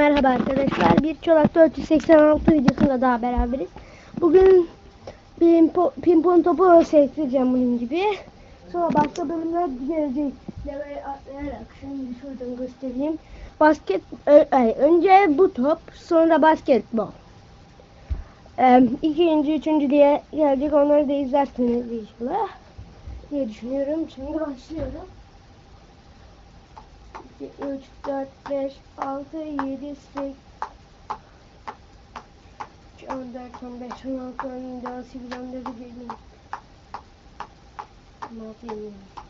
Merhaba arkadaşlar. Bir Çolak 486 videosunda daha beraberiz. Bugün pimpon, pimpon topu sektireceğim bunun gibi. Sonra başka bölümler gelecek. Level atlayarak şimdi şuradan göstereyim. Basket ay, önce bu top, sonra basketbol. Ee, üçüncü diye gelecek. Onları da izlersiniz inşallah. diye düşünüyorum. Şimdi başlıyorum. 2, 3, 4, 5, 6, 7, 8, 14, 15, 16, 17, 18, 19, 20, 26, 27.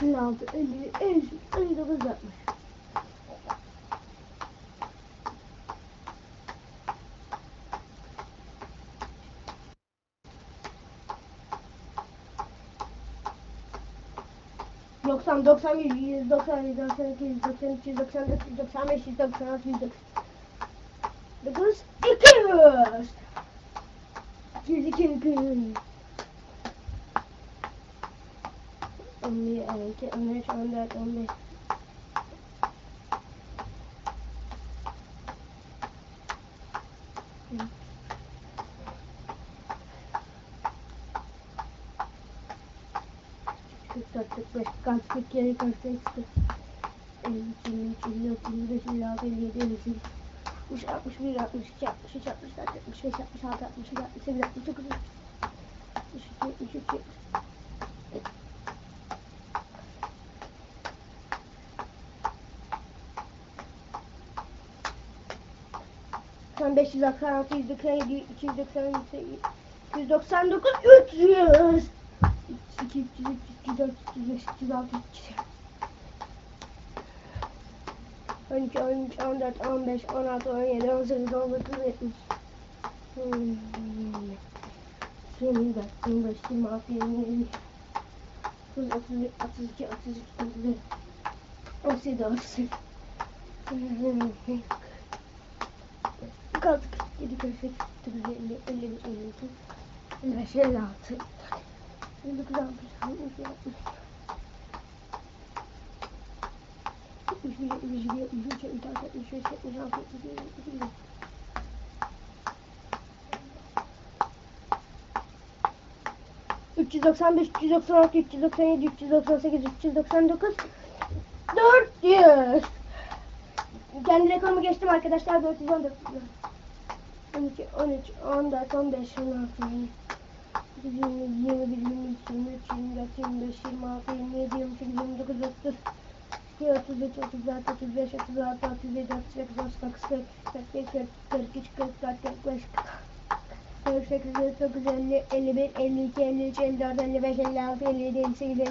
56, 50, 50, 59 yapmış. Doksan, doksan bir, yüz doksan, yüz doksan iki, yüz doksan üç, yüz doksan dört, yüz doksan beş, yüz doksan altı, yüz doksan dokuz, iki yüz. İki yüz, iki yüz, iki yüz. On bir, on iki, on üç, on dört, on beş. Kırk dört, kırk beş, kırk altı, kırk yedi, kırk sekiz, kırk elli iki, elli üç, elli dört, elli beş, elli altı, elli yedi, elli sekiz. 60, 61, 180, 566, 197, 298, 199, 300. 200, 300, 300, 300, 300, 300, 12, 13, 14, 15, 16, 17, 18, 19, 70. Hmm. 25, 25, 26, 27, 30, 31, 32, 33, 34, 35, 36, 37, 38, 39, 40, 41, 42, 43, 44, 45, 46, 47, 48, 49, 50, 51, 52, 53, 54, 55, 56, 57, 58, 59, 60, 61, 62, 63, 64, 65, 66, 67, 68, 69, 70, 71, 72, 73, 74, 75, 76, 77, 78, 79, 80, 81, 82, 83, 84, 85, 86, 87, 88, 89, 90, 91, 92, 93, 94, 95, 96, 97, 98, 99, 100, 101, 102, 103, 104, 105, 106, 107, 108, 109, 110, 111, 112, 113, 114, 115, 116, 117, 118, 119, 120, 121, 122, 123, 124, 125, 126, 127, 128, 129, 130, 131, 132, 133, 134, 135, 136, 137, 138, 139, 140 Kaldık. 7, 48, 49, 50, 51, 52, 55, 56, 59, 60, 62, 60. 71, 72, 73, 74, 75, 76, 77, 78. Üç yüz doksan beş, üç yüz doksan altı, üç yüz doksan yedi, üç yüz doksan sekiz, üç yüz doksan dokuz, dört yüz. Kendi rekorumu geçtim arkadaşlar, dört yüz on dört. 12, 13, 14, 15, 16, 20, 21, 22, 23, 24, 25, 26, 27, 28, 29, 30, 33, 34, 35, 36, 37, 38, 39, 40, 41, 42, 43, 45, 48, 49, 50, 51, 52, 53, 54, 55, 56, 57, 58, 59, 60,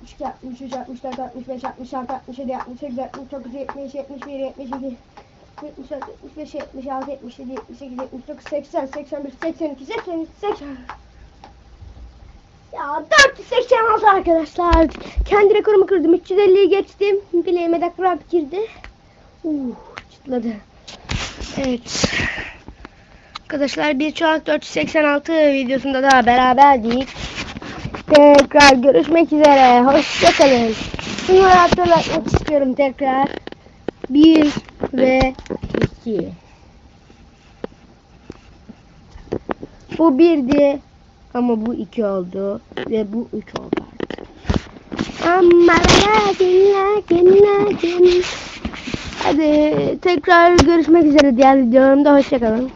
62, 63, 64, 65, 66, 67, 68, 69, 70, 71, 72, 74, 75, 76, 77, 78, 79, 80, 81, 82, 83, 80. Ya 486 arkadaşlar. Kendi rekorumu kırdım. 350'yi geçtim. Bileğime de kramp girdi. Uh, çıtladı. Evet. Arkadaşlar bir an 486 videosunda daha beraberdik. Tekrar görüşmek üzere. Hoşçakalın. Şunları hatırlatmak istiyorum tekrar. 1 ve 2. Bu birdi ama bu iki oldu ve bu üç oldu artık. Ama lakin lakin lakin. Hadi tekrar görüşmek üzere diğer videolarımda hoşçakalın.